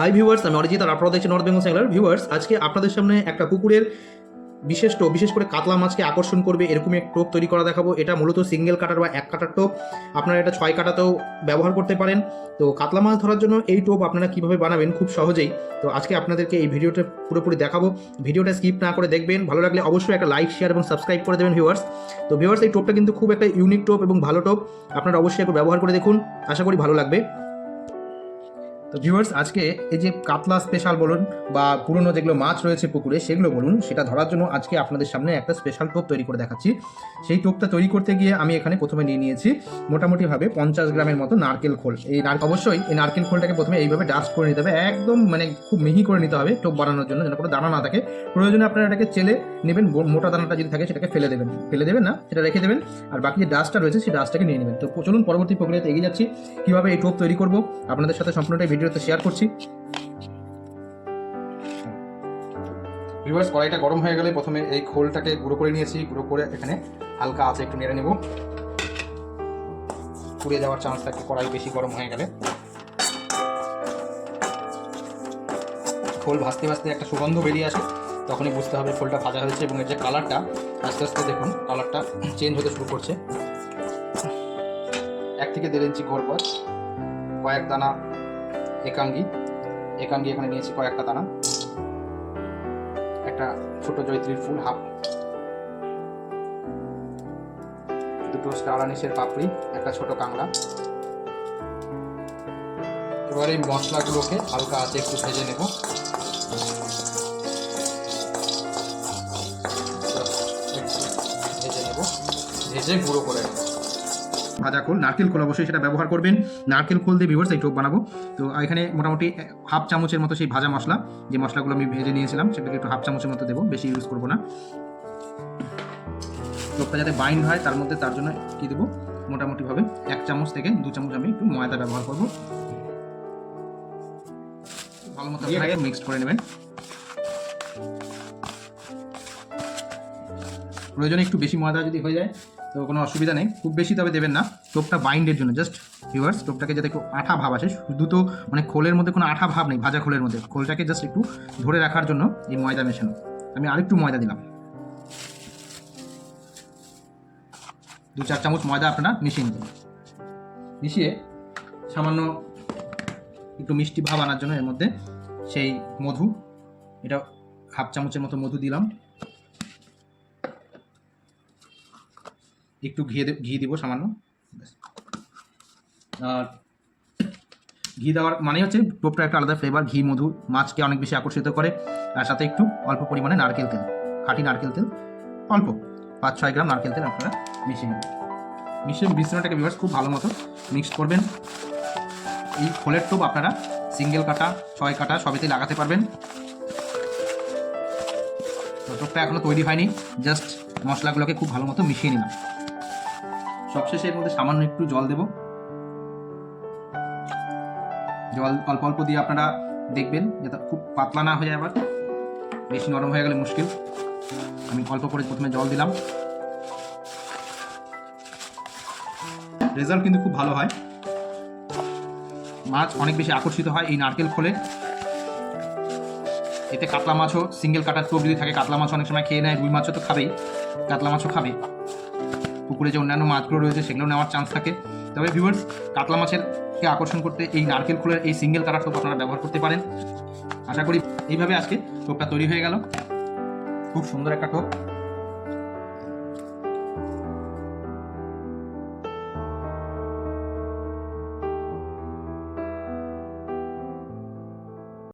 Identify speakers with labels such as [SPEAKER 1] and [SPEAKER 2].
[SPEAKER 1] Hi viewers আমি অরিজিৎ আর আপনারা দেখছেন নর্থ বেঙ্গল স্যাংলার ভিউয়ার্স আজকে আপনাদের সামনে একটা পুকুরের বিশেষ টোপ, বিশেষ করে কাতলা মাছকে আকর্ষণ করবে, এরকমই এক টোপ তৈরি করা দেখাবো। এটা মূলত সিঙ্গেল কাটার বা এক কাটার টোপ। আপনারা এটা ছয় কাটাতেও ব্যবহার করতে পারেন। তো কাতলা মাছ ধরার জন্য এই টোপ আপনারা কীভাবে বানাবেন খুব সহজেই। তো আজকে আপনাদেরকে এই ভিডিওটা পুরোপুরি দেখাবো। ভিডিওটা স্কিপ না করে দেখবেন। ভালো লাগলে অবশ্যই একটা লাইক শেয়ার এবং সাবস্ক্রাইব করে দেবেন ভিউয়ার্স তো ভিউয়ার্স এই টোপটা কিন্তু খুব একটা ইউনিক টোপ এবং ভালো টোপ। আপনারা অবশ্যই একটু ব্যবহার করে দেখুন। আশা করি ভালো লাগবে। তো ভিউয়ার্স আজকে এই যে কাতলা স্পেশাল বলুন বা পুরনো যেগুলো মাছ রয়েছে পুকুরে, সেগুলো বলুন, সেটা ধরার জন্য আজকে আপনাদের সামনে একটা স্পেশাল টোপ তৈরি করে দেখাচ্ছি। সেই টোপটা তৈরি করতে গিয়ে আমি এখানে প্রথমে নিয়ে নিয়েছি মোটামুটিভাবে পঞ্চাশ গ্রামের মতো নারকেল খোল। এই নার- অবশ্যই এই নারকেল খোলটাকে প্রথমে এইভাবে ডাস্ট করে নিতে হবে, একদম মানে খুব মিহি করে নিতে হবে টোপ বানানোর জন্য, যেন কোনো দানা না থাকে। প্রয়োজনে আপনারা এটাকে চেলে নেবেন মোটা দানাটা যদি থাকে সেটাকে ফেলে দেবেন। ফেলে দেবেন না, সেটা রেখে দেবেন, আর বাকি যে ডাস্টটা রয়েছে, সেই ডাস্টটাকে নিয়ে নেবেন। তো চলুন পরবর্তী প্রক্রিয়াতে এগিয়ে যাচ্ছি। কীভাবে এই টোপ তৈরি করব, আপনাদের সাথে সম্পূর্ণটা এই ভিডিওতে শেয়ার করছি। রিভার্স কড়াইটা গরম হয়ে গেলে প্রথমে এই খোলটাকে গুঁড়ো করে নিয়েছি। গুঁড়ো করে এখানে হালকা আছে একটু নেড়ে নেব। পুড়ে যাওয়ার চান্স থাকে কড়াই বেশি গরম হয়ে গেলে। খোল ভাজতে ভাজতে একটা সুগন্ধ বেরিয়ে আসে, তখনই বুঝতে হবে খোলটা ভাজা হয়েছে এবং এর যে কালারটা আস্তে আস্তে দেখুন কালারটা চেঞ্জ হতে শুরু করছে। এক থেকে দেড় ইঞ্চি গোলপথ কয়েক দানা একাঙ্গি। একাঙ্গি এখানে নিয়েছি কয়েকটা দানা একটা ছোট জয়ত্রীর ফুল, হাফ। দুটো স্টার আনিসের পাপড়ি, একটা ছোট কাংড়া এবার এই মশলাগুলোকে হালকা আছে একটু ভেজে নেব। ভেজে নেব। ভেজে গুঁড়ো করে নেব। ভাজা খোল নারকেল খোল অবশ্যই সেটা ব্যবহার করবেন। নারকেল খোল দিয়ে ভিউয়ার্স এই টোপ বানাবো। তো এখানে মোটামুটি হাফ চামচের মতো সেই ভাজা মশলা যে মশলাগুলো আমি ভেজে নিয়েছিলাম সেটাকে একটু হাফ চামচের মতো দেবো বেশি ইউজ করব না। টোপটা যাতে বাইন্ড হয় তার মধ্যে তার জন্য কি দেবো? মোটামুটিভাবে এক চামচ থেকে দু চামচ আমি একটু ময়দা ব্যবহার করব। ভালো মতো মিক্সড করে নেবেন। প্রয়োজনে একটু বেশি ময়দা যদি হয়ে যায়, তো কোনো অসুবিধা নেই। খুব বেশি তবে দেবেন না। টোপটা বাইন্ডের জন্য জাস্ট ভিউয়ার্স টোপটাকে যাতে একটু আঠা ভাব আসে। শুধু তো মানে খোলের মধ্যে কোনো আঠা ভাব নেই, ভাজা খোলের মধ্যে। খোলটাকে জাস্ট একটু ধরে রাখার জন্য এই ময়দা মেশানো। আমি আরেকটু ময়দা দিলাম। দু চার চামচ ময়দা আপনারা মিশিয়ে নেবেন মিশিয়ে সামান্য একটু মিষ্টি ভাব আনার জন্য এর মধ্যে সেই মধু, এটা হাফ চামচের মতো মধু দিলাম। একটু ঘি দে- ঘি দিব সামান্য। আর ঘি দেওয়ার মানে হচ্ছে টোপটা একটা আলাদা ফ্লেভার ঘি, মধু, মাছকে অনেক বেশি আকর্ষিত করে। আর সাথে একটু অল্প পরিমাণে নারকেল তেল, খাঁটি নারকেল তেল, অল্প পাঁচ ছয় গ্রাম নারকেল তেল আপনারা মিশিয়ে নেবেন মিশিয়ে মিশ্রণটাকে বিভার্স খুব ভালো মতো মিক্স করবেন। এই খোলের টোপ আপনারা সিঙ্গেল কাটা, ছয় কাটা সবেতেই লাগাতে পারবেন। টোপটা এখনও তৈরি হয়নি জাস্ট মশলাগুলোকে খুব ভালো মতো মিশিয়ে নিলাম। সবশেষে এর মধ্যে সামান্য একটু জল দেব। জল অল্প অল্প দিয়ে আপনারা দেখবেন, যাতে খুব পাতলা না হয়ে যায় আবার বেশি নরম হয়ে গেলে মুশকিল। আমি অল্প করে প্রথমে জল দিলাম। রেজাল্ট কিন্তু খুব ভালো হয়। মাছ অনেক বেশি আকর্ষিত হয় এই নারকেল খোলে। এতে কাতলা মাছও সিঙ্গেল কাটার টোপ যদি থাকে, কাতলা মাছ অনেক সময় খেয়ে নেয়, রুই মাছও তো খাবেই, কাতলা মাছও খাবে। পুকুরে যে অন্যান্য মাছগুলো রয়েছে, সেগুলো নেওয়ার চান্স থাকে। তবে ভিউয়ার্স কাতলা মাছেরকে আকর্ষণ করতে এই নারকেল খোলের এই সিঙ্গেল কাটার টোপ আপনারা ব্যবহার করতে পারেন। আশা করি এইভাবে আজকে টোপটা তৈরি হয়ে গেল। খুব সুন্দর একটা টোপ।